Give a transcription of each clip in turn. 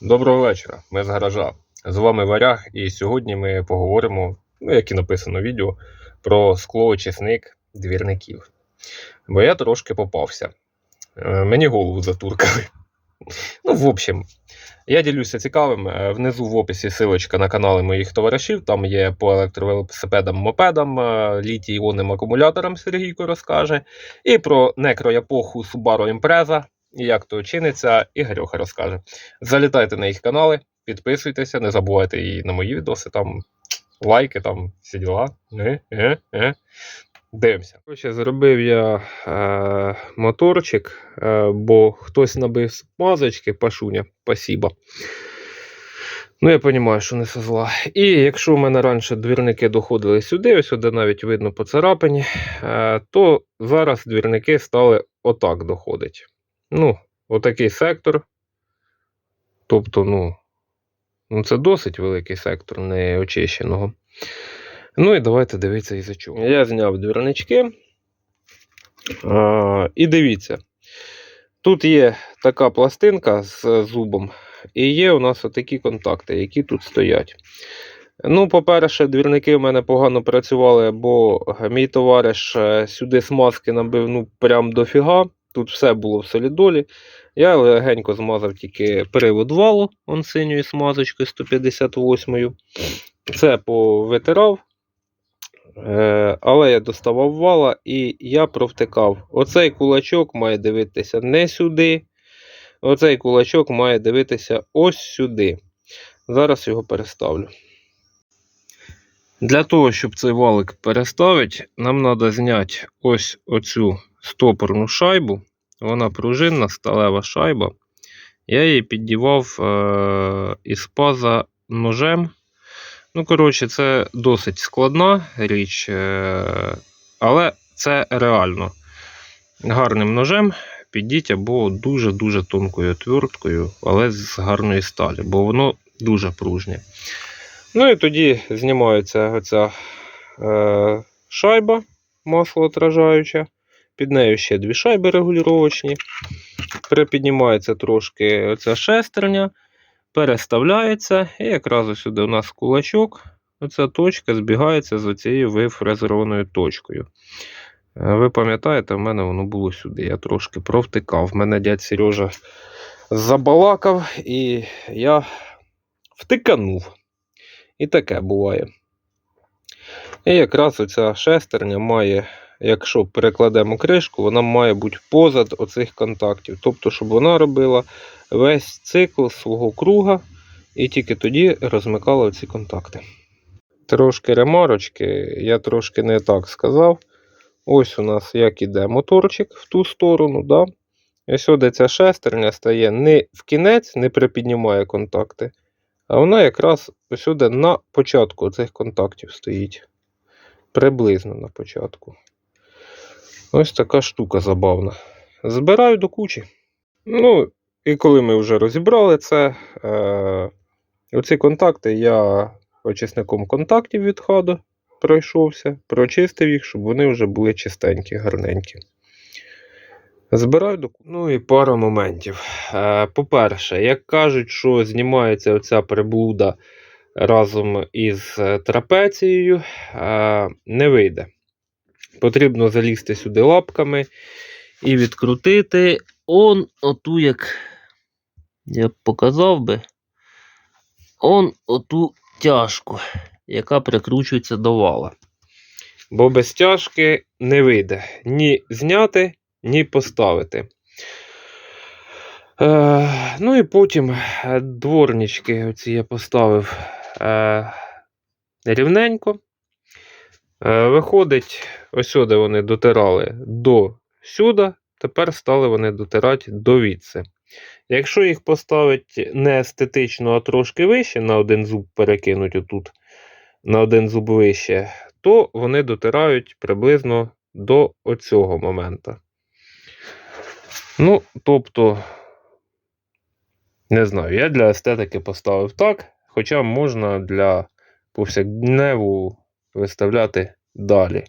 Доброго вечора, ми з гаража. З вами Варяг, і сьогодні ми поговоримо, ну як і написано в відео, про склоочисник двірників. Бо я трошки попався. Е, Мені голову затуркали. Ну, в общем, я ділюся цікавим. Е, Внизу в описі силочка на канали моїх товаришів. Там є по електровелосипедам, мопедам, е, літій-іонним акумуляторам Сергійко розкаже. І про некрояпоху Subaru Impreza, як то чиниться, Ігорьоха розкаже. Залітайте на їх канали, підписуйтеся, не забувайте і на мої відоси, там лайки, там всі діла. Е, е, е. Дивимося. Коротше, зробив я е, моторчик, е, бо хтось набив смазочки, пашуня, спасіба. Ну, я розумію, що не со зла. І якщо в мене раніше двірники доходили сюди, ось сюди навіть видно по царапині, е, то зараз двірники стали отак доходить. Ну, отакий сектор. Тобто, ну, ну, це досить великий сектор неочищеного. Ну і давайте дивитися із-за чого. Я зняв двірнички. А, і дивіться. Тут є така пластинка з зубом, і є у нас отакі контакти, які тут стоять. Ну, по-перше, двірники в мене погано працювали, бо мій товариш е, сюди смазки набив ну, прям дофіга. Тут все було в солідолі. Я легенько змазав тільки привод валу, он синьою смазочкою 158-ю. Це повитирав. Е, але я доставав вала і я провтикав. Оцей кулачок має дивитися не сюди. Оцей кулачок має дивитися ось сюди. Зараз його переставлю. Для того, щоб цей валик переставити, нам треба зняти ось оцю стопорну шайбу. Вона пружинна, сталева шайба. Я її піддівав е- із паза ножем. Ну, коротше, це досить складна річ, е- але це реально. Гарним ножем підіть або дуже-дуже тонкою отверткою, але з гарної сталі, бо воно дуже пружнє. Ну і тоді знімається оця е, шайба маслоотражаюча. Під нею ще дві шайби регулювачні. Припіднімається трошки оця шестерня, переставляється, і якраз сюди у нас кулачок. Оця точка збігається з оцією вифрезерованою точкою. Е, Ви пам'ятаєте, в мене воно було сюди. Я трошки провтикав. Мене дядь Сережа забалакав, і я втиканув. І таке буває. І якраз оця шестерня має, якщо перекладемо кришку, вона має бути позад оцих контактів. Тобто, щоб вона робила весь цикл свого круга і тільки тоді розмикала ці контакти. Трошки ремарочки, я трошки не так сказав. Ось у нас як іде моторчик в ту сторону. Да? І сюди ця шестерня стає не в кінець, не припіднімає контакти. А вона якраз усюди на початку цих контактів стоїть. Приблизно на початку. Ось така штука забавна. Збираю до кучі. Ну, і коли ми вже розібрали це, е, оці контакти я очисником контактів від хаду пройшовся, прочистив їх, щоб вони вже були чистенькі, гарненькі. Збираю до Ну і пара моментів. Е, По-перше, як кажуть, що знімається оця приблуда разом із е, трапецією, е, не вийде. Потрібно залізти сюди лапками і відкрутити он оту, як я показав би, он оту тяжку, яка прикручується до вала. Бо без тяжки не вийде ні зняти, ні поставити. Е, ну і потім е, дворнички оці я поставив е, рівненько. Е, виходить, ось сюди вони дотирали до сюди, тепер стали вони дотирати до відси. Якщо їх поставити не естетично, а трошки вище, на один зуб перекинуть отут, на один зуб вище, то вони дотирають приблизно до оцього моменту. Ну, тобто, не знаю, я для естетики поставив так, хоча можна для повсякдневу виставляти далі.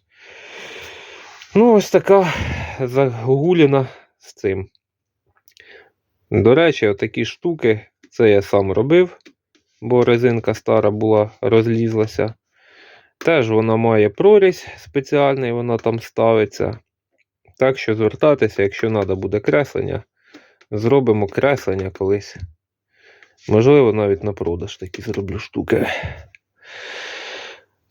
Ну, ось така загугліна з цим. До речі, отакі штуки Це я сам робив, бо резинка стара була, розлізлася. Теж вона має прорізь спеціальний, вона там ставиться. Так що звертатися, якщо треба буде креслення, зробимо креслення колись. Можливо, навіть на продаж такі зроблю штуки.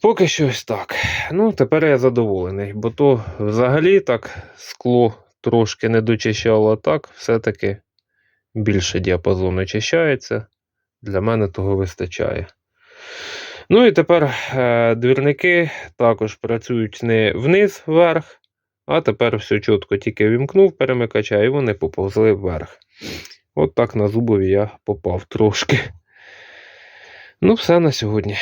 Поки що ось так. Ну, тепер я задоволений, бо то взагалі так скло трошки не дочищало, а так все-таки більше діапазон очищається. Для мене того вистачає. Ну і тепер е, двірники також працюють не вниз вверх, а тепер все чітко тільки вімкнув перемикача, і вони поповзли вверх. От так на зубові я попав трошки. Ну, все на сьогодні.